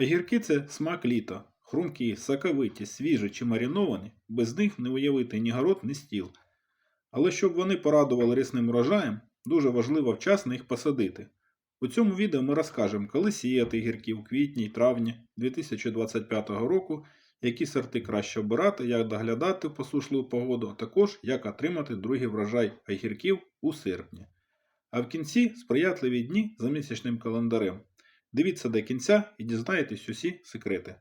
Огірки це смак літа. Хрумкі, соковиті, свіжі чи мариновані, без них не уявити ні город, ні стіл. Але щоб вони порадували рісним урожаєм, дуже важливо вчасно їх посадити. У цьому відео ми розкажемо, коли сіяти гірки в квітні й травні 2025 року, які сорти краще обирати, як доглядати посушливу погоду, а також як отримати другий врожай огірків у серпні. А в кінці сприятливі дні за місячним календарем. Дивіться до кінця і дізнаєтесь усі секрети.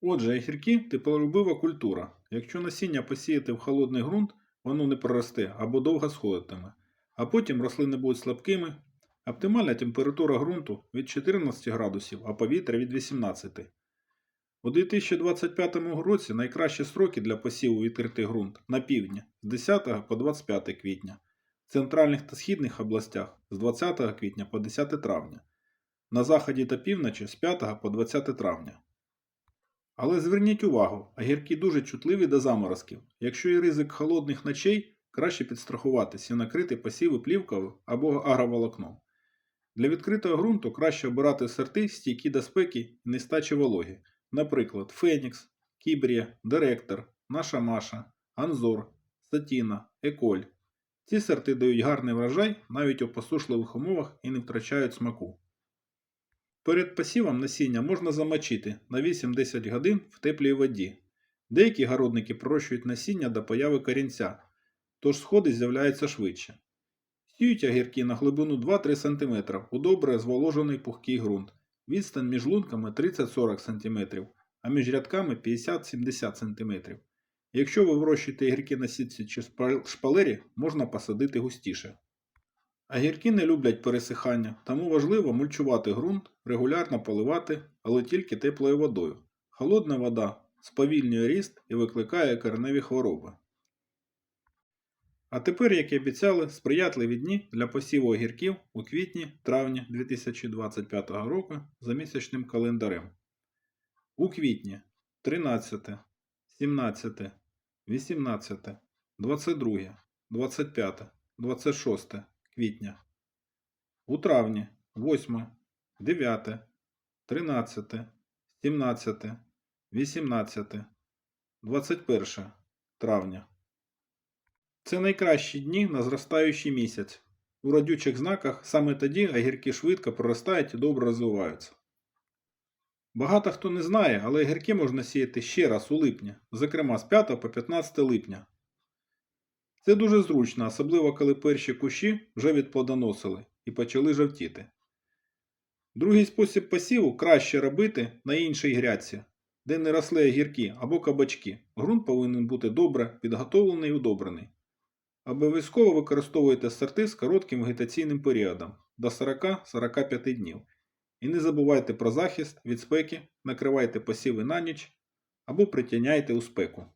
Отже, огірки теплолюбива культура. Якщо насіння посіяти в холодний ґрунт, воно не проросте або довго сходитиме, а потім рослини будуть слабкими. Оптимальна температура ґрунту від 14 градусів, а повітря від 18. У 2025 році найкращі строки для посіву відкритий ґрунт на півдні з 10 по 25 квітня, в центральних та східних областях з 20 квітня по 10 травня, на заході та півночі з 5 по 20 травня. Але зверніть увагу, огірки дуже чутливі до заморозків. Якщо є ризик холодних ночей, краще підстрахуватися і накрити посіви плівкою або агроволокном. Для відкритого ґрунту краще обирати сорти стійкі до спеки і нестачі вологі, наприклад, Фенікс, Кібрія, Директор, Наша Маша, Анзор, Сатіна, Еколь. Ці сорти дають гарний врожай навіть у посушливих умовах і не втрачають смаку. Перед посівом насіння можна замочити на 8-10 годин в теплій воді. Деякі городники пророщують насіння до появи корінця, тож сходи з'являються швидше. Сіють огірки на глибину 2-3 см у добре зволожений пухкий ґрунт. Відстань між лунками 30-40 см, а між рядками 50-70 см. Якщо ви вирощуєте огірки на сітці чи шпалері, можна посадити густіше. Огірки не люблять пересихання, тому важливо мульчувати ґрунт, регулярно поливати, але тільки теплою водою. Холодна вода сповільнює ріст і викликає кореневі хвороби. А тепер, як і обіцяли, сприятливі дні для посіву огірків у квітні-травні 2025 року за місячним календарем. У квітні 13, 17, 18, 22, 25, 26 квітня. У травні 8, 9, 13, 17, 18, 21 травня. Це найкращі дні на зростаючий місяць. У родючих знаках саме тоді огірки швидко проростають і добре розвиваються. Багато хто не знає, але огірки можна сіяти ще раз у липні, зокрема з 5 по 15 липня. Це дуже зручно, особливо коли перші кущі вже відплодоносили і почали жовтіти. Другий спосіб посіву краще робити на іншій грядці, де не росли огірки або кабачки. Грунт повинен бути добре підготовлений і удобрений. Обов'язково використовуйте сорти з коротким вегетаційним періодом до 40-45 днів. І не забувайте про захист від спеки, накривайте посіви на ніч або притіняйте у спеку.